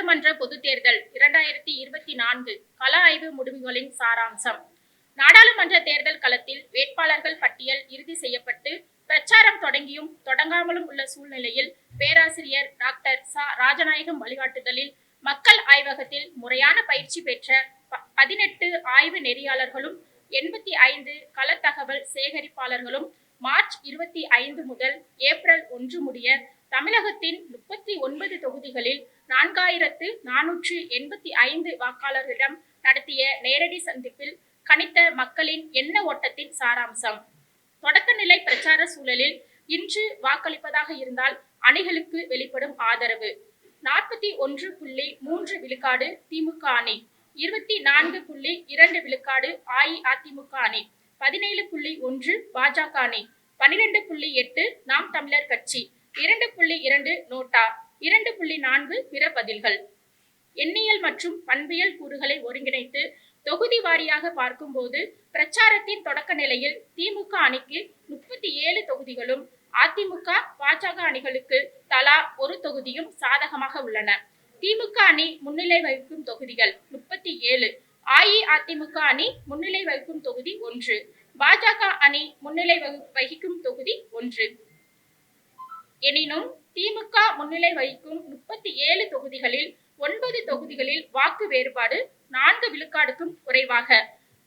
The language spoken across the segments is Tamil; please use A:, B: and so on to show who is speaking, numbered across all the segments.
A: நாடாளுமன்ற பொதுத் தேர்தல் இரண்டாயிரத்தி இருபத்தி நான்கு கள ஆய்வு முடிவுகளின் சாராம்சம். நாடாளுமன்ற தேர்தல் களத்தில் வேட்பாளர்கள் பட்டியல் இறுதி செய்யப்பட்டு பிரச்சாரம் தொடங்கியும் தொடங்காமலும் உள்ள சூழ்நிலையில் பேராசிரியர் டாக்டர் ச. ராஜநாயகம் வழிகாட்டுதலில் மக்கள் ஆய்வகத்தில் முறையான பயிற்சி பெற்ற பதினெட்டு ஆய்வு நெறியாளர்களும் எண்பத்தி ஐந்து களத்தகவல் சேகரிப்பாளர்களும் மார்ச் இருபத்தி ஐந்து முதல் ஏப்ரல் ஒன்று முடிய தமிழகத்தின் முப்பத்தி ஒன்பது தொகுதிகளில் நான்காயிரத்து நானூற்று எண்பத்தி ஐந்து வாக்காளர்களிடம் நடத்திய நேரடி சந்திப்பில் கணித்த மக்களின் எண்ண ஓட்டத்தின் சாராம்சம். தொடக்கநிலை பிரச்சார சூழலில் இன்று வாக்களிப்பதாக இருந்தால் அணிகளுக்கு வெளிப்படும் ஆதரவு. நாற்பத்தி ஒன்று புள்ளி மூன்று விழுக்காடு திமுக அணி இருபத்தி நான்கு புள்ளி இரண்டு விழுக்காடு அஇஅதிமுக அணி பதினேழு புள்ளி ஒன்று பாஜக அணி பனிரெண்டு புள்ளி எட்டு நாம் தமிழர் கட்சி இரண்டு புள்ளி இரண்டு நோட்டா. இரண்டு புள்ளி நான்கு பிற பதில்கள். எண்ணியல் மற்றும் பண்பியல் கூறுகளை ஒருங்கிணைத்து தொகுதி வாரியாக பார்க்கும்போது பிரச்சாரத்தின் தொடக்க நிலையில் திமுக அணிக்கு முப்பத்தி ஏழு தொகுதிகளும் அதிமுக பாஜக அணிகளுக்கு தலா ஒரு தொகுதியும் சாதகமாக உள்ளன. திமுக அணி முன்னிலை வகிக்கும் தொகுதிகள் முப்பத்தி ஏழு அஇஅதிமுக அணி முன்னிலை வகிக்கும் தொகுதி ஒன்று பாஜக அணி முன்னிலை வகு- வகிக்கும் தொகுதி ஒன்று. எனினும் திமுக முன்னிலை வகிக்கும் முப்பத்தி ஏழு தொகுதிகளில் ஒன்பது தொகுதிகளில் வாக்கு வேறுபாடு நான்கு விழுக்காடுக்கும் குறைவாக.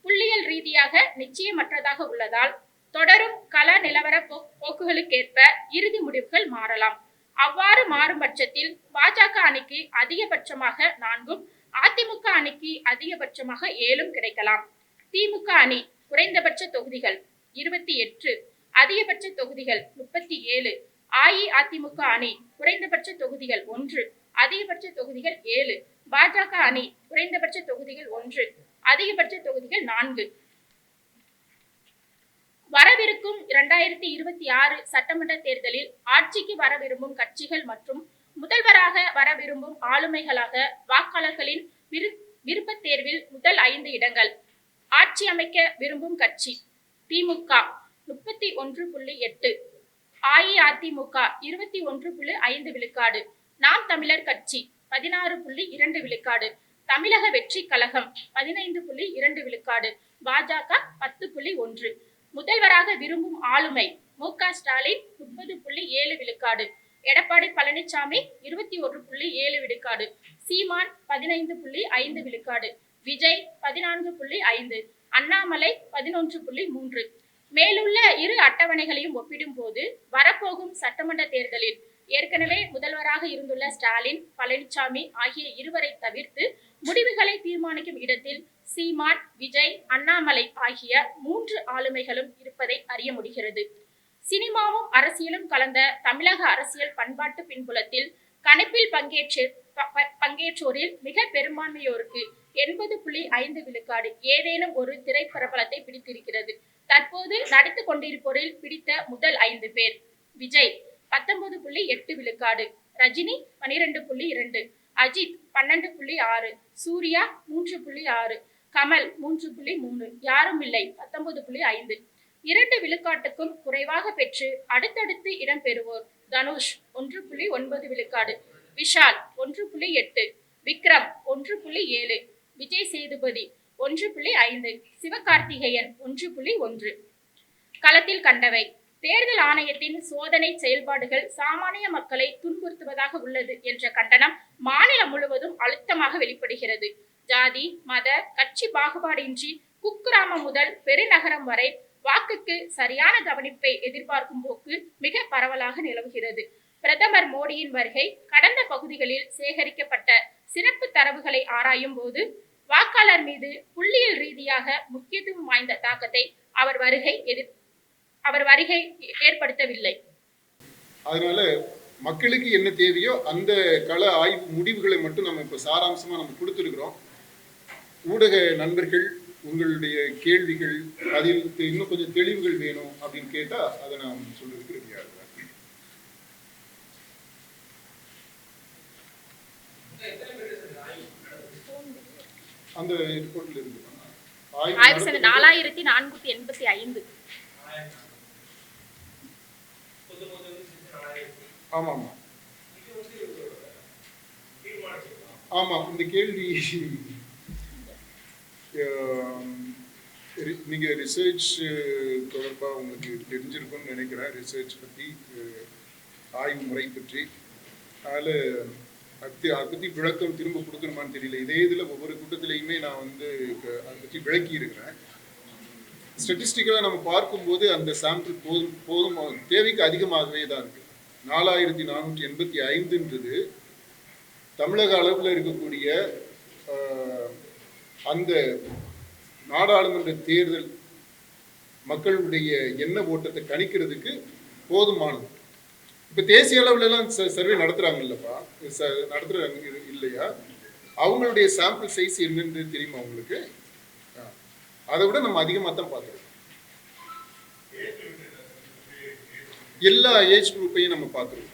A: புள்ளியியல் ரீதியாக நிச்சயமற்றதாக உள்ளதால் தொடரும் கள நிலவர போக்குகளுக்கேற்ப இறுதி முடிவுகள் மாறலாம். அவ்வாறு மாறும் பட்சத்தில் பாஜக அணிக்கு அதிகபட்சமாக நான்கும் அதிமுக அணிக்கு அதிகபட்சமாக ஏழும் கிடைக்கலாம். திமுக அணி குறைந்தபட்ச தொகுதிகள் இருபத்தி எட்டு அதிகபட்ச தொகுதிகள் முப்பத்தி ஏழு அஇஅதிமுக அணி குறைந்தபட்ச தொகுதிகள் ஒன்று அதிகபட்ச தொகுதிகள் ஏழு பாஜக அணி குறைந்தபட்ச தொகுதிகள் ஒன்று அதிகபட்ச தொகுதிகள் நான்கு. வரவிருக்கும் இரண்டாயிரத்தி இருபத்தி ஆறு சட்டமன்ற தேர்தலில் ஆட்சிக்கு வர விரும்பும் கட்சிகள் மற்றும் முதல்வராக வர விரும்பும் ஆளுமைகளாக வாக்காளர்களின் விரு விருப்பத் தேர்வில் முதல் ஐந்து இடங்கள். ஆட்சி அமைக்க விரும்பும் கட்சி திமுக முப்பத்தி ஒன்று புள்ளி எட்டு. அஇஅதிமுக இருபத்தி ஒன்று புள்ளி ஐந்து விழுக்காடு. நாம் தமிழர் கட்சி பதினாறு புள்ளி இரண்டு விழுக்காடு. தமிழக வெற்றி கழகம் பதினைந்து புள்ளி இரண்டு விழுக்காடு. பாஜக பத்து புள்ளி ஒன்று. முதல்வராக விரும்பும் ஆளுமை மு க ஸ்டாலின் முப்பது புள்ளி ஏழு விழுக்காடு. எடப்பாடி பழனிசாமி இருபத்தி ஒரு புள்ளி ஏழு விழுக்காடு. சீமான் பதினைந்து புள்ளி ஐந்து விழுக்காடு. விஜய் பதினான்கு புள்ளி ஐந்து. அண்ணாமலை பதினொன்று புள்ளி மூன்று. மேலுள்ள இரு அட்டவணைகளையும் ஒப்பிடும்போது வரப்போகும் சட்டமன்ற தேர்தலில் ஏற்கனவே முதல்வராக இருந்துள்ள ஸ்டாலின் பழனிசாமி ஆகிய இருவரை தவிர்த்து முடிவுகளை தீர்மானிக்கும் இடத்தில் சீமான் விஜய் அண்ணாமலை ஆகிய மூன்று ஆளுமைகளும் இருப்பதை அறிய முடிகிறது. சினிமாவும் அரசியலும் கலந்த தமிழக அரசியல் பண்பாட்டு பின்புலத்தில் கணிப்பில் பங்கேற்று ப- ப- பங்கேற்றோரில் மிக பெரும்பான்மையோருக்கு எண்பது புள்ளி ஐந்து விழுக்காடு ஏதேனும் ஒரு திரைப்பிரபலத்தை பிடித்திருக்கிறது. தற்போது நடித்துக் கொண்டிருப்போரில் பிடித்த முதல் ஐந்து பேர். விஜய் பத்தொன்பது புள்ளி எட்டு விழுக்காடு. ரஜினி பனிரெண்டு புள்ளி இரண்டு. அஜித் பன்னெண்டு புள்ளி ஆறு. சூர்யா மூன்று புள்ளி ஆறு. கமல் மூன்று புள்ளி மூணு. யாரும் இல்லை பத்தொன்பது புள்ளி ஐந்து. இரண்டு விழுக்காட்டுக்கும் குறைவாக பெற்று அடுத்தடுத்து இடம் பெறுவோர் தனுஷ் ஒன்று புள்ளி ஒன்பது விழுக்காடு. விஷால் ஒன்று புள்ளி எட்டு. விக்ரம் ஒன்று புள்ளி ஏழு. விஜய் சேதுபதி ஒன்று புள்ளி ஐந்து சிவகார்த்திகேயன் ஒன்று புள்ளி ஒன்று. களத்தில் கண்டவை. தேர்தல் ஆணையத்தின் சோதனை செயல்பாடுகள் சாமானிய மக்களை துன்புறுத்துவதாக உள்ளது என்ற கண்டனம் மாநிலம் முழுவதும் அழுத்தமாக வெளிப்படுகிறது. ஜாதி மத கட்சி பாகுபாடின்றி குக்கிராமம் முதல் பெருநகரம் வரை வாக்குக்கு சரியான கவனிப்பை எதிர்பார்க்கும் போக்கு மிக பரவலாக நிலவுகிறது. பிரதமர் மோடியின் வருகை கடந்த பகுதிகளில் சேகரிக்கப்பட்ட சிறப்பு தரவுகளை ஆராயும் போது வாக்காளர் மீது புள்ளியியல் ரீதியாக முக்கியத்துவம் வாய்ந்த தாக்கத்தை அவர் வருகை எதிர் அவர் வருகை ஏற்படுத்தவில்லை.
B: அதனால மக்களுக்கு என்ன தேவையோ அந்த கள ஆய்வு முடிவுகளை மட்டும் நம்ம இப்போ சாராம்சமாக நம்ம கொடுத்துருக்குறோம். ஊடக நண்பர்கள் உங்களுடைய கேள்விகள் அதில் இன்னும் கொஞ்சம் தெளிவுகள் வேணும் அப்படின்னு கேட்டால் அதை நான் சொல்றதுக்கு ரெடியாக இருக்கிறேன் அந்த ரிப்போர்ட்ல
A: சென்ற
B: நடத்த-
A: நாலாயிரத்தி நானூத்தி எண்பத்தி ஐந்து.
B: ஆமா ஆமா ஆமா இந்த கேள்வி நீங்க ரிசர்ச் தொடர்பா உங்களுக்கு தெரிஞ்சிருக்கும்னு நினைக்கிறேன். ரிசர்ச் அஹ், ஆய்வு முறை பற்றி. அதனால அது அதை பற்றி விளக்கம் திரும்ப கொடுக்கணுமான்னு தெரியல. இதே இதில் ஒவ்வொரு கூட்டத்திலையுமே நான் வந்து அதை பற்றி விளக்கி இருக்கிறேன். ஸ்டட்டிஸ்டிக்கலாக நம்ம பார்க்கும்போது அந்த சாம்பிள் போதும் போதும் தேவைக்கு அதிகமாகவே தான் இருக்குது நாலாயிரத்தி நானூற்றி எண்பத்தி ஐந்துன்றது தமிழக அளவில் இருக்கக்கூடிய அந்த நாடாளுமன்ற தேர்தல் மக்களுடைய எண்ண ஓட்டத்தை கணிக்கிறதுக்கு போதுமானது. இப்போ தேசிய அளவுலலாம் எல்லாம் சர்வே நடத்துறாங்கல்லப்பா. ச- நடத்துறாங்க இல்லையா? அவங்களுடைய சாம்பிள் சைஸ் என்னன்னு தெரியுமா உங்களுக்கு? அதை விட நம்ம அதிகமாக தான் பார்த்துருக்கோம் எல்லா ஏஜ் குரூப்பையும் நம்ம பார்த்துருக்கோம்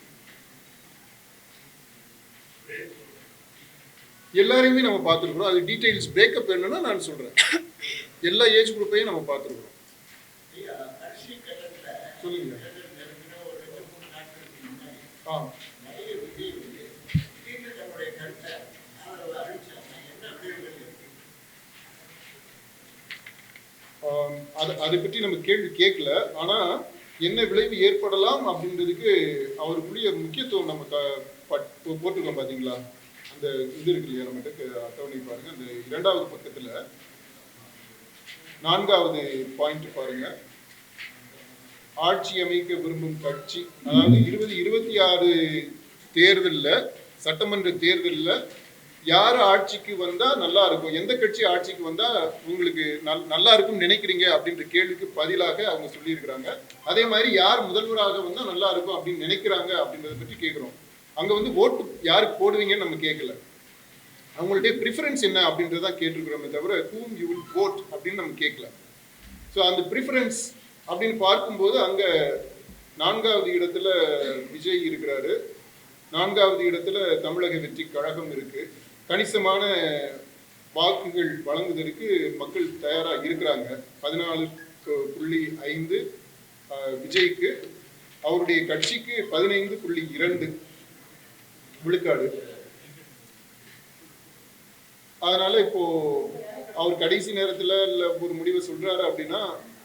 B: எல்லாரையுமே நம்ம பார்த்துருக்குறோம். அது டீட்டெயில்ஸ் பிரேக்கப் என்னன்னா நான் சொல்கிறேன் எல்லா ஏஜ் குரூப்பையும் நம்ம பார்த்துருக்குறோம். சொல்லுங்கள் அது அதை பற்றி நம்ம கேள்வி கேட்கல. ஆனா என்ன விளைவு ஏற்படலாம் அப்படின்றதுக்கு அவருக்குரிய முக்கியத்துவம் நம்ம க- பட்- போட்டிருக்கோம் பாத்தீங்களா? அந்த இது இருக்கு இல்லையா நம்மகிட்ட அட்டவணை பாருங்க. அந்த இரண்டாவது பக்கத்துல நான்காவது பாயிண்ட் பாருங்க. ஆட்சி அமைக்க விரும்பும் கட்சி அதாவது இருபது இருபத்தி ஆறு தேர்தலில் சட்டமன்ற தேர்தலில் யார் ஆட்சிக்கு வந்தால் நல்லா இருக்கும்? எந்த கட்சி ஆட்சிக்கு வந்தால் உங்களுக்கு நல்- நல்லா இருக்கும்னு நினைக்கிறீங்க? அப்படின்ற கேள்விக்கு பதிலாக அவங்க சொல்லியிருக்கிறாங்க. அதே மாதிரி யார் முதல்வராக வந்தால் நல்லா இருக்கும் அப்படின்னு நினைக்கிறாங்க அப்படின்றத பற்றி கேட்குறோம். அங்கே வந்து ஓட்டு யாருக்கு போடுவீங்கன்னு நம்ம கேட்கல. அவங்களுடைய ப்ரிஃபரன்ஸ் என்ன அப்படின்றதான் கேட்டிருக்கிறோமே தவிர ஹூம் யூ வில் ஓட் அப்படின்னு நம்ம கேட்கல. ஸோ அந்த ப்ரிஃபரன்ஸ் அப்படின்னு பார்க்கும்போது அங்க நான்காவது இடத்துல விஜய் இருக்கிறாரு. நான்காவது இடத்துல தமிழக வெற்றி கழகம் இருக்கு. கணிசமான வாக்குகள் வழங்குவதற்கு மக்கள் தயாரா இருக்கிறாங்க. பதினாலு புள்ளி ஐந்து விஜய்க்கு அவருடைய கட்சிக்கு பதினைந்து புள்ளி இரண்டு விழுக்காடு. அதனால இப்போ அவர் கடைசி நேரத்துல இல்லை ஒரு முடிவை சொல்றாரு அப்படின்னா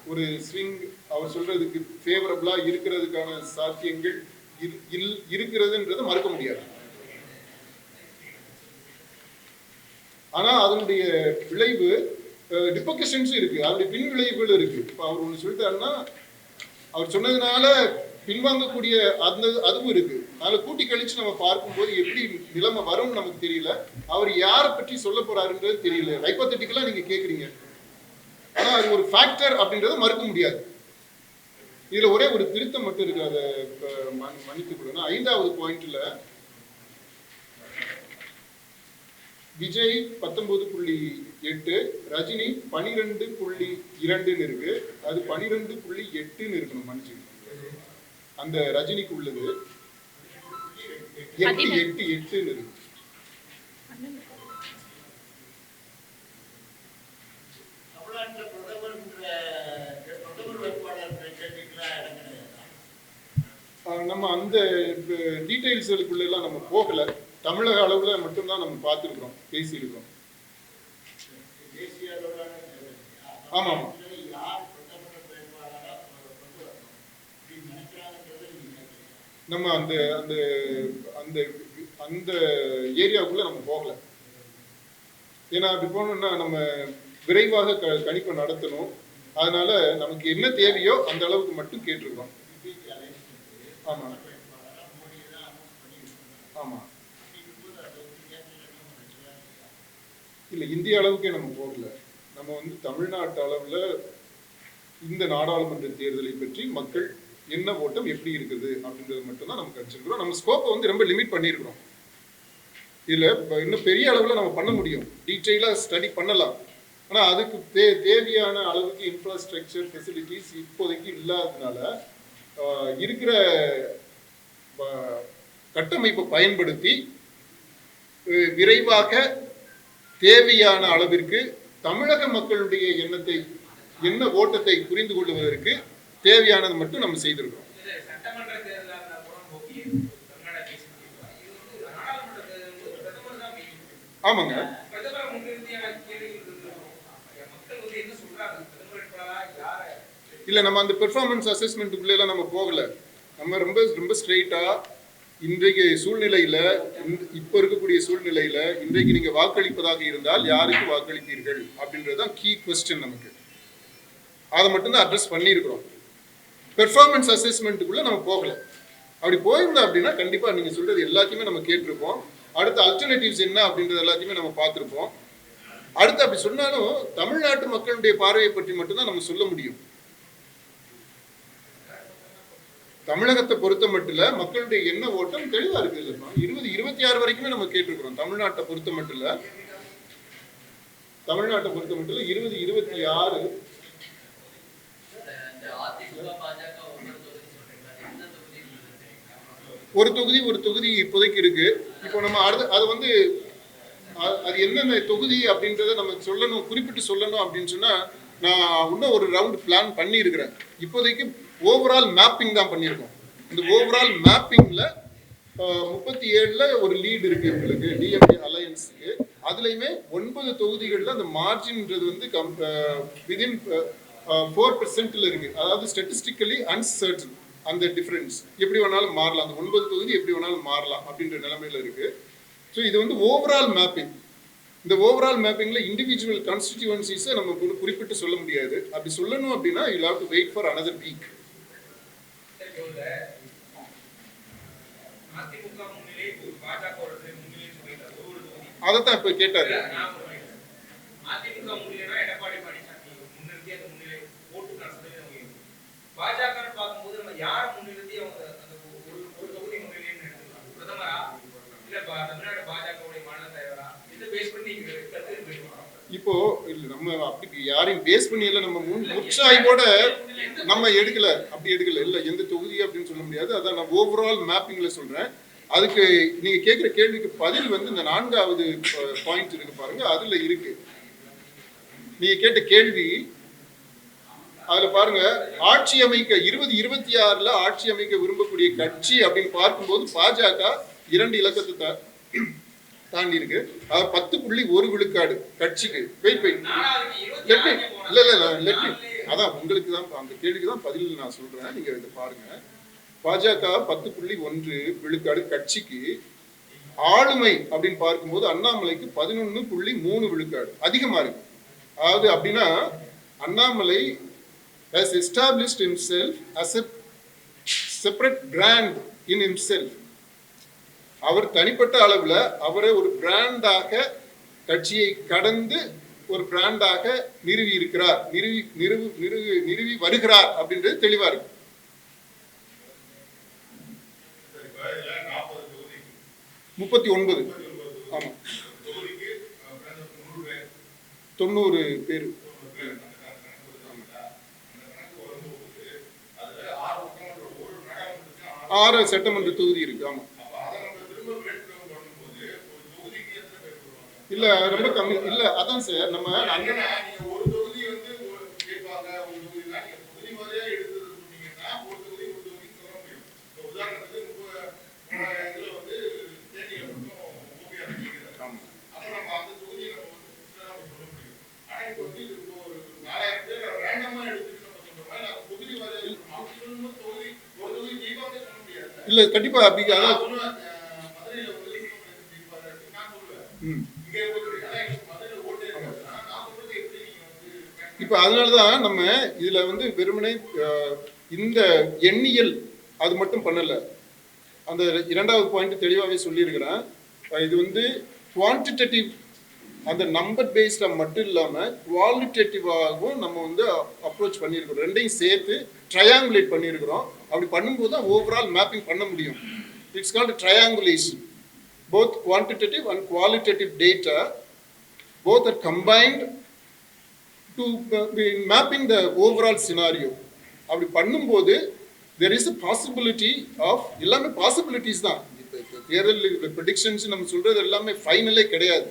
B: ஒரு ஸ்விங் அவர் சொல்றதுக்கு ஃபேவரபிளா இருக்கிறதுக்கான சாத்தியங்கள் இல்- இருக்கிறதுன்றதை மறுக்க முடியாது. ஆனா அதனுடைய விளைவு டிப்போகேஷன்ஸும் இருக்கு. அதனுடைய பின் விளைவுகள் இருக்கு. இப்போ அவர் ஒன்று சொல்லிட்டாருன்னா அவர் சொன்னதுனால பின்வாங்கக்கூடிய அந்த அதுவும் இருக்கு. அதனால கூட்டி கழிச்சு நம்ம பார்க்கும்போது எப்படி நிலைமை வரும்னு நமக்கு தெரியல. அவர் யாரை பற்றி சொல்ல போறாருன்றது தெரியல. ஹைப்போத்தட்டிக்கலா நீங்க கேக்குறீங்க. ஆனால் அது ஒரு ஃபேக்டர் அப்படின்றத மறுக்க முடியாது. இதில் ஒரே ஒரு திருத்தம் மட்டும் இருக்கு. அதை மன்னித்துக் கொள்ளணும் ஐந்தாவது பாயிண்ட்ல விஜய் பத்தொன்பது புள்ளி எட்டு ரஜினி பனிரெண்டு புள்ளி இரண்டுன்னு இருக்கு. அது பனிரெண்டு புள்ளி எட்டுன்னு இருக்கணும் மன்னிச்சு அந்த ரஜினிக்கு உள்ளது. எட்டு எட்டு எட்டுன்னு இருக்கு. நம்ம அந்த டீட்டெயில்ஸுக்குள்ள எல்லாம் நம்ம போகல. தமிழக அளவுல மட்டும்தான் நம்ம பார்த்துருக்குறோம் பேசியிருக்கோம்
C: ஆமாம்.
B: ஆமா, நம்ம அந்த அந்த அந்த அந்த ஏரியாவுக்குள்ள நம்ம போகல. ஏன்னா அப்படி போனோம்னா நம்ம விரைவாக க கணிப்பை நடத்தணும். அதனால நமக்கு என்ன தேவையோ அந்த அளவுக்கு மட்டும் கேட்டிருக்கோம்.
C: பிஜேபி ஆமாம்
B: இல்லை இந்திய அளவுக்கே நம்ம போகல. நம்ம வந்து தமிழ்நாட்டு அளவில் இந்த நாடாளுமன்ற தேர்தலை பற்றி மக்கள் என்ன ஓட்டம் எப்படி இருக்குது அப்படின்றது மட்டும்தான் நம்ம கணிச்சிருக்கிறோம். நம்ம ஸ்கோப்பை வந்து ரொம்ப லிமிட் பண்ணியிருக்கிறோம். இதில் இன்னும் பெரிய அளவில் நம்ம பண்ண முடியும். டீட்டெயிலாக ஸ்டடி பண்ணலாம். ஆனால் அதுக்கு தே தேவையான அளவுக்கு இன்ஃப்ராஸ்ட்ரக்சர் ஃபெசிலிட்டிஸ் இப்போதைக்கு இல்லாததுனால இருக்கிற கட்டமைப்பை பயன்படுத்தி விரைவாக தேவையான அளவிற்கு தமிழக மக்களுடைய எண்ணத்தை என்ன ஓட்டத்தை புரிந்து கொள்வதற்கு தேவையானது மட்டும் நம்ம செய்திருக்கிறோம்.
D: இது சட்டமன்ற தேர்தலாக இருந்தா கூட ஓகே தமிழ்நாடு பேசி முடிக்கலாம் இது வந்து நாடாளுமன்ற தேர்தல் பிரதமர் தான் மெயின்
B: ஆமாங்க
D: பிரதமரை முன்னிறுத்தியான கேள்விகள் இருக்கும் மக்கள் வந்து என்ன சொல்றாங்க பிரதமர் வேட்பாளரா யாரை
B: இல்லை நம்ம அந்த பெர்ஃபார்மன்ஸ் அசஸ்மெண்ட்டுக்குள்ள நம்ம போகல. நம்ம ரொம்ப ரொம்ப ஸ்ட்ரெயிட்டாக இன்றைக்கு சூழ்நிலையில் இப்போ இருக்கக்கூடிய சூழ்நிலையில் இன்றைக்கு நீங்கள் வாக்களிப்பதாக இருந்தால் யாருக்கு வாக்களிப்பீர்கள் அப்படின்றது தான் கீ கொஸ்டின் நமக்கு. அதை மட்டும்தான் அட்ரஸ் பண்ணியிருக்கிறோம். பெர்ஃபார்மன்ஸ் அசஸ்மெண்ட்டுக்குள்ளே நம்ம போகல. அப்படி போயிருந்தோம் அப்படின்னா கண்டிப்பாக நீங்கள் சொல்கிறது எல்லாத்தையுமே நம்ம கேட்டிருப்போம். அடுத்த அல்டர்னேட்டிவ்ஸ் என்ன அப்படின்றது எல்லாத்தையுமே நம்ம பார்த்துருப்போம். அடுத்து அப்படி சொன்னாலும் தமிழ்நாட்டு மக்களுடைய பார்வையை பற்றி மட்டும்தான் நம்ம சொல்ல முடியும். தமிழகத்தை பொறுத்த மட்டும் மக்களுடைய எண்ண ஓட்டம் தெளிவா இருக்கு இருபது இருபத்தி ஆறு வரைக்குமே நம்ம கேட்டிருக்கிறோம். தமிழ்நாட்டை பொறுத்த மட்டும் தமிழ்நாட்டை பொறுத்த மட்டும் இருபது இருபத்தி ஆறு ஒரு தொகுதி ஒரு தொகுதி இப்போதைக்கு இருக்கு. இப்போ நம்ம அடுத்து அது வந்து அது என்னென்ன தொகுதி அப்படின்றத நம்ம சொல்லணும் குறிப்பிட்டு சொல்லணும் அப்படின்னு சொன்னா நான் இன்னும் ஒரு ரவுண்ட் பிளான் பண்ணியிருக்கிறேன். இப்போதைக்கு ஓவரால் மேப்பிங் தான் பண்ணியிருக்கோம். இந்த ஓவரால் மேப்பிங்கில் முப்பத்தி ஏழில் ஒரு லீடு இருக்கு உங்களுக்கு டிஎம்கே அலையன்ஸுக்கு அதுலேயுமே ஒன்பது தொகுதிகளில் அந்த மார்ஜின்ன்றது வந்து கம் விதின் ஃபோர் பெர்சென்ட்டில் இருக்குது அதாவது ஸ்டட்டிஸ்டிக்கலி அன்சர்டன் அந்த டிஃப்ரென்ஸ் எப்படி வேணாலும் மாறலாம். அந்த ஒன்பது தொகுதி எப்படி வேணாலும் மாறலாம் அப்படின்ற நிலமையில இருக்குது ஸோ இது வந்து ஓவரால் மேப்பிங் இந்த ஓவரால் மேப்பிங்கில் இண்டிவிஜுவல் கான்ஸ்டிடியூவன்சிஸை நம்ம குறிப்பிட்டு சொல்ல முடியாது. அப்படி சொல்லணும் அப்படின்னா you have to wait for another week
D: AIADMK முன்னிலை ஒரு பாஜக முன்னிலை சொல்லிட்டார். ஒரு தொகுதி.
B: அதை தான் இப்போ கேட்டாரு.
D: அதிமுக முன்னிலைனா எடப்பாடி பழனிசாமி முன்னிறுத்தி அந்த முன்னிலை ஓட்டுக்கான சதவீதம் உயரும். பாஜகன்னு பார்க்கும்போது நம்ம யாரை முன்னிறுத்தி அவங்க அந்த ஒரு ஒரு தொகுதி முன்னிலைன்னு எடுத்துக்கலாம் பிரதமரா? இல்ல பா- தமிழ்நாடு பாஜகவுடைய மாநில தலைவரா? இதை பேஸ் பண்ணி கருத்து
B: இப்போ இல்ல நம்ம அப்படி யாரையும் பேஸ் பண்ணி இல்ல நம்ம முன் உற்சாகத்தோட நம்ம எடுக்கல அப்படி எடுக்கல. இல்ல எந்த தொகுதி அப்படின்னு சொல்ல முடியாது. அதான் நான் ஓவரால் மேப்பிங்ல சொல்றேன். அதுக்கு நீங்க கேட்குற கேள்விக்கு பதில் வந்து இந்த நான்காவது பாயிண்ட் இருக்கு பாருங்க. அதுல இருக்கு. நீங்க கேட்ட கேள்வி அதுல பாருங்க. ஆட்சி அமைக்க இருபது இருபத்தி ஆறுல ஆட்சி அமைக்க விரும்பக்கூடிய கட்சி அப்படின்னு பார்க்கும்போது பாஜக இரண்டு இலக்கத்தை தாண்டி இருக்கு அதாவது பத்து புள்ளி ஒரு விழுக்காடு கட்சிக்கு. வெயிட் வெயிட் லெட் இல்ல இல்ல இல்ல லெட் அதான் உங்களுக்கு தான் அந்த கேள்விக்கு தான் பதில் நான் சொல்றேன். நீங்க இதை பாருங்க. பாஜக பத்து புள்ளி ஒன்று விழுக்காடு கட்சிக்கு ஆளுமை அப்படின்னு பார்க்கும்போது அண்ணாமலைக்கு பதினொன்று புள்ளி மூணு விழுக்காடு அதிகமா இருக்கு. அதாவது அப்படின்னா Annamalai has established himself as a separate brand in himself. அவர் தனிப்பட்ட அளவில் அவரை ஒரு பிராண்டாக கட்சியை கடந்து ஒரு பிராண்டாக நிறுவி இருக்கிறார். நிறுவி நிறுவு நிறுவி நிறுவி வருகிறார் அப்படின்றது தெளிவா இருக்கு. முப்பத்தி ஒன்பது. ஆமா. தொண்ணூறு பேர்.
C: ஆறு சட்டமன்ற
B: தொகுதி இருக்கு. ஆமா
C: அப்ப அதை நம்ம திரும்ப வேட்பு பண்ணும்போது ஒரு தொகுதிக்கு எத்தனை பேர் வருவாங்க
B: இல்ல ரொம்ப கம்மி இல்ல அதான் சார் நம்ம
C: ஒரு தொகுதி வந்து கேட்பாங்க ஒரு நீங்க தொகுதி எடுத்து சொன்னீங்கன்னா ஒரு தொகுதி ஒரு தொகுதி சொல்ல முடியும் இப்ப உதாரணத்துக்கு முப்ப- மூவாயிரம் இதுல வந்து தேனியில மட்டும் ஓபிஆர் நிற்கிறாரு
B: ஆமா.
C: அப்ப நம்ம அந்த தொகுதியை நம்ம வந்து புதுசா நம்ம சொல்ல முடியும். ஆனா இப்ப வந்து இது இப்போ ஒரு நாலாயிரம் பேர் ரேண்டமா எடுத்துட்டு நம்ம தொகுதி தொகுதி ஒரு தொகுதி சொல்ல முடியாது.
B: இல்ல கண்டிப்பா அப்படி அதான்
C: இப்போ
B: இப்ப அதனாலதான் நம்ம இதுல வந்து வெறுமனே இந்த எண்ணியல் அது மட்டும் பண்ணல. அந்த இரண்டாவது பாயிண்ட் தெளிவாகவே சொல்லியிருக்கிறேன். இது வந்து குவான்டிடேட்டிவ் அந்த நம்பர் பேஸில் மட்டும் இல்லாமல் குவாலிட்டேட்டிவாகவும் நம்ம வந்து அப்ரோச் பண்ணியிருக்கிறோம். ரெண்டையும் சேர்த்து ட்ரையாங்குலேட் பண்ணியிருக்கிறோம். அப்படி பண்ணும்போது தான் ஓவரால் மேப்பிங் பண்ண முடியும். It's called triangulation both quantitative and qualitative data both are combined to mapping the overall scenario அப்படி பண்ணும்போது there is a possibility of எல்லாமே பாசிபிலிட்டிஸ் தான். இப்போ தேர்தல் ப்ரிடிக்ஷன்ஸ் நம்ம சொல்கிறது எல்லாமே ஃபைனலே கிடையாது.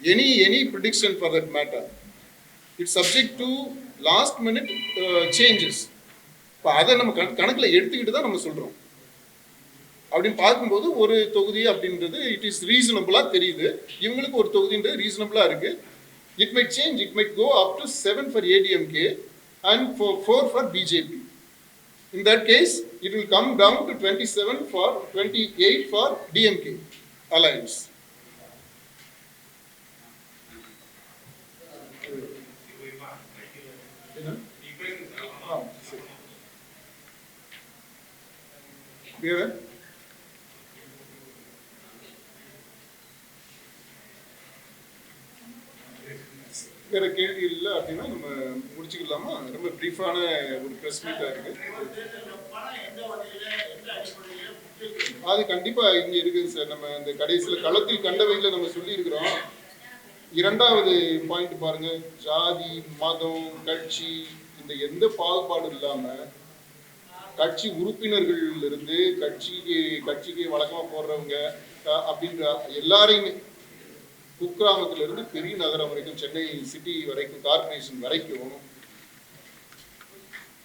B: Any any prediction for that matter it's subject to last minute changes இப்போ அதை நம்ம கண- கணக்கில் எடுத்துக்கிட்டு தான் நம்ம சொல்கிறோம் அப்படின்னு பார்க்கும்போது ஒரு தொகுதி அப்படின்றது இட் இஸ் ரீசனபுளாக தெரியுது. இவங்களுக்கு ஒரு தொகுதின்றது ரீசனபிளா It might change, it might go up to 7 for ADMK and for 4 for BJP. In that case, it will come down to 27 for 28 for DMK alliance. Yeah. வேற கேள்வி இல்லை அப்படின்னா நம்ம முடிச்சுக்கலாமா? ரொம்ப ப்ரீஃபான ஒரு ப்ரெஸ் மீட்டாக இருக்கு அது கண்டிப்பா இங்க இருக்குது சார். நம்ம இந்த கடைசியில் களத்தில் கண்டவையில் நம்ம சொல்லி இருக்கிறோம் இரண்டாவது பாயிண்ட் பாருங்க. ஜாதி மதம் கட்சி இந்த எந்த பாகுபாடும் இல்லாம கட்சி உறுப்பினர்கள் இருந்து கட்சிக்கு கட்சிக்கு வழக்கமா போடுறவங்க அப்படின்ற எல்லாரையுமே குக்கிராமத்திலிருந்து பெரிய நகரம் வரைக்கும் சென்னை சிட்டி வரைக்கும் கார்பரேஷன் வரைக்கும்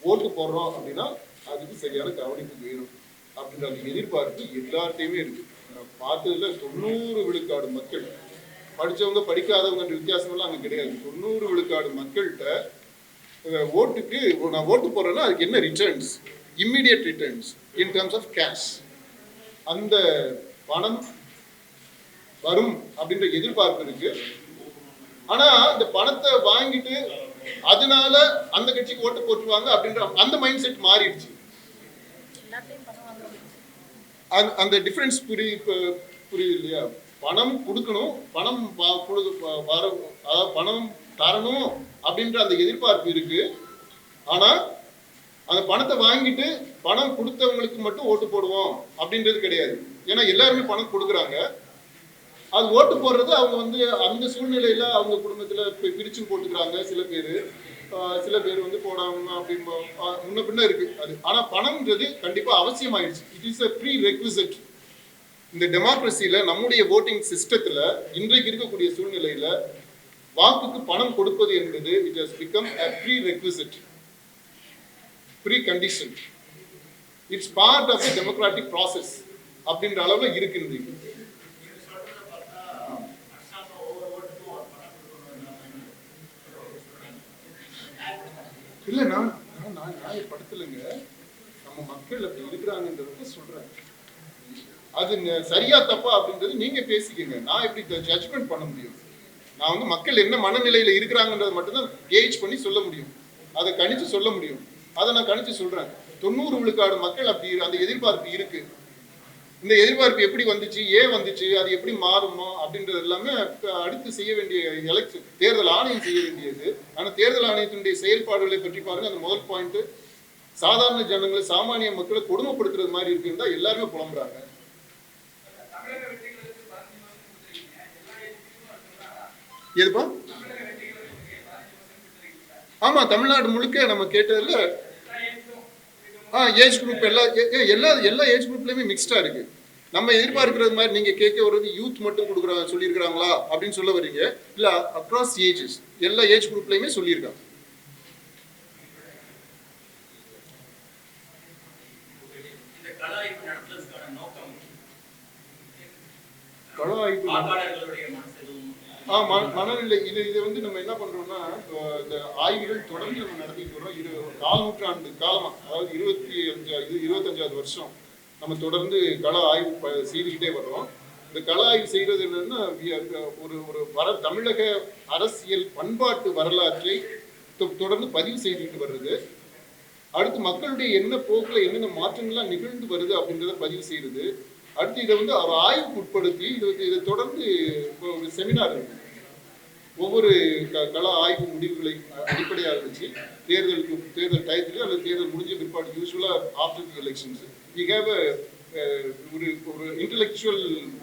B: ஓட்டு போடுறோம் அப்படின்னா அதுக்கு சரியான கவனிப்பு வேணும் அப்படின்ற அந்த எதிர்பார்ப்பு எல்லார்ட்டையுமே இருக்கு. நான் பார்த்ததுல தொண்ணூறு விழுக்காடு மக்கள் படித்தவங்க படிக்காதவங்கன்ற வித்தியாசமெல்லாம் அங்கே கிடையாது. தொண்ணூறு விழுக்காடு மக்கள்கிட்ட ஓட்டுக்கு நான் ஓட்டு போடுறேன்னா அதுக்கு என்ன returns immediate returns in terms of cash அந்த பணம் வரும் அப்படின்ற எதிர்பார்ப்பு இருக்கு. ஆனா இந்த பணத்தை வாங்கிட்டு அதனால அந்த கட்சிக்கு ஓட்டு போட்டுருவாங்க அப்படின்ற அந்த மைண்ட் செட் மாறிடுச்சு அந்த- அந்த டிஃபரன்ஸ் புரி பு- புரியுது இல்லையா? பணம் கொடுக்கணும் பணம் வர அதாவது பணம் தரணும் அப்படின்ற அந்த எதிர்பார்ப்பு இருக்கு. ஆனா அந்த பணத்தை வாங்கிட்டு பணம் கொடுத்தவங்களுக்கு மட்டும் ஓட்டு போடுவோம் அப்படின்றது கிடையாது. ஏன்னா எல்லாருமே பணம் கொடுக்குறாங்க. அது ஓட்டு போடுறது அவங்க வந்து அந்த சூழ்நிலையில அவங்க குடும்பத்துல பி- பிரிச்சு போட்டுக்கிறாங்க சில பேர். சில பேர் வந்து போடாம அப்படி முன்ன பின்ன இருக்கு. அது ஆனா பணம்ன்றது கண்டிப்பா அவசியமாயிடுச்சு. It is a prerequisite இந்த டெமோக்ரஸியில நம்முடைய ஓட்டிங் சிஸ்டத்துல இன்றைக்கு இருக்கக்கூடிய சூழ்நிலையில வாக்குக்கு பணம் கொடுப்பது என்பது it has become a prerequisite precondition it's part of the democratic process அப்படின்ற அளவுல இருக்கு இன்றைக்கு இல்லைண்ணா நான் நான் நியாயப்படுத்தலைங்க. நம்ம மக்கள் அப்படி இருக்கிறாங்கன்றத சொல்றேன். அது ந- சரியா தப்பா அப்படின்றது நீங்க பேசிக்கங்க. நான் எப்படி ஜட்ஜ்மெண்ட் பண்ண முடியும்? நான் வந்து மக்கள் என்ன மனநிலையில இருக்கிறாங்கன்றத மட்டும்தான் கேஜ் பண்ணி சொல்ல முடியும். அதை கணிச்சு சொல்ல முடியும். அதை நான் கணிச்சு சொல்றேன். தொண்ணூறு விழுக்காடு மக்கள் அப்படி அந்த எதிர்பார்ப்பு இருக்கு. இந்த எதிர்பார்ப்பு எப்படி வந்துச்சு ஏன் வந்துச்சு அது எப்படி மாறுமோ அப்படின்றது எல்லாமே அடுத்து செய்ய வேண்டிய எலெக்ஷன் தேர்தல் ஆணையம் செய்ய வேண்டியது. ஆனா தேர்தல் ஆணையத்தினுடைய செயல்பாடுகளை பற்றி பாருங்க அந்த முதல் பாயிண்ட் சாதாரண ஜனங்களை சாமானிய மக்களை கொடுமைப்படுத்துறது மாதிரி இருக்குன்னு தான் எல்லாருமே புலம்புறாங்க. எதுப்பா? ஆமா தமிழ்நாடு முழுக்க நம்ம கேட்டதுல ஆ ஏஜ் குரூப் எல்லா எல்லா எல்லா ஏஜ் குரூப்லயுமே மிக்ஸ்டா இருக்கு. நம்ம எதிர்பார்க்கறது மாதிரி நீங்க கேட்க வர்றது யூத் மட்டும் கொடுக்குறாங்க சொல்லியிருக்காங்களா அப்படின்னு சொல்ல வர்றீங்க இல்ல அக்ராஸ் ஏஜஸ் எல்லா ஏஜ் குரூப்லயுமே சொல்லியிருக்காங்க.
E: ஆய்வு நடத்துறதுக்கான நோக்கம்
B: கள ஆய்வு
E: வாக்காளர்களுடைய மனசு எதுவும்
B: ஆ ம- மனநிலை இது இதை வந்து நம்ம என்ன பண்றோம்னா இப்போ இந்த ஆய்வுகள் தொடர்ந்து நம்ம நடத்திட்டு வரோம் இரு கால் நூற்றாண்டு காலமா அதாவது இருபத்தி அஞ்சாவது இது இருபத்தஞ்சாவது வருஷம் நம்ம தொடர்ந்து கள ஆய்வு ப- செய்துக்கிட்டே வர்றோம். இந்த கள ஆய்வு செய்யறது என்னன்னா ஒரு ஒரு வர தமிழக அரசியல் பண்பாட்டு வரலாற்றை தொ- தொடர்ந்து பதிவு செய்துக்கிட்டு வருது அடுத்து மக்களுடைய என்ன போக்குல என்னென்ன மாற்றங்கள்லாம் நிகழ்ந்து வருது அப்படின்றத பதிவு செய்யறது அடுத்து இதை வந்து அவர் ஆய்வுக்கு உட்படுத்தி இது வந்து இதை தொடர்ந்து இப்போ ஒரு செமினார் இருக்கு. ஒவ்வொரு க- கள ஆய்வு முடிவுகளை அடிப்படையாக வச்சு தேர்தலுக்கு தேர்தல் டயத்துல அல்லது தேர்தல் முடிஞ்ச பிற்பாடு யூஸ்வலாக after the elections we have ஒரு ஒரு இன்டலெக்சுவல்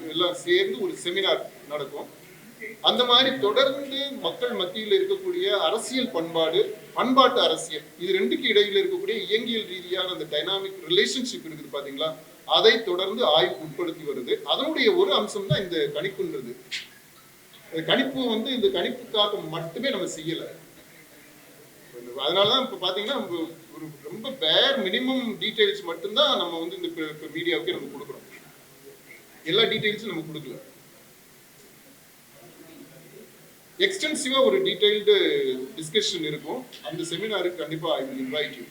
B: எல்லாம் சேர்ந்து ஒரு செமினார் நடக்கும். அந்த மாதிரி தொடர்ந்து மக்கள் மத்தியில் இருக்கக்கூடிய அரசியல் பண்பாடு பண்பாட்டு அரசியல் இது ரெண்டுக்கு இடையில இருக்கக்கூடிய இயங்கியல் ரீதியான அந்த டைனாமிக் ரிலேஷன்ஷிப் இருக்குது பாத்தீங்களா? அதை தொடர்ந்து ஆய்வு உட்படுத்தி வருது. அதனுடைய ஒரு அம்சம் தான் இந்த கணிப்புன்றது. இந்த கணிப்பு வந்து இந்த கணிப்புக்காக மட்டுமே நம்ம செய்யலை. அதனாலதான் இப்ப பாத்தீங்கன்னா நம்ம ஒரு ரொம்ப பேர் மினிமம் டீட்டெயில்ஸ் மட்டும்தான் நம்ம வந்து இந்த மீடியாவுக்கு நம்ம கொடுக்குறோம். எல்லா டீட்டெயில்ஸும் நம்ம கொடுக்கல. எக்ஸ்டென்சிவா ஒரு டீடைல்டு டிஸ்கஷன் இருக்கும். அந்த செமினாருக்கு கண்டிப்பா ஐ வில் இன்வைட் யூ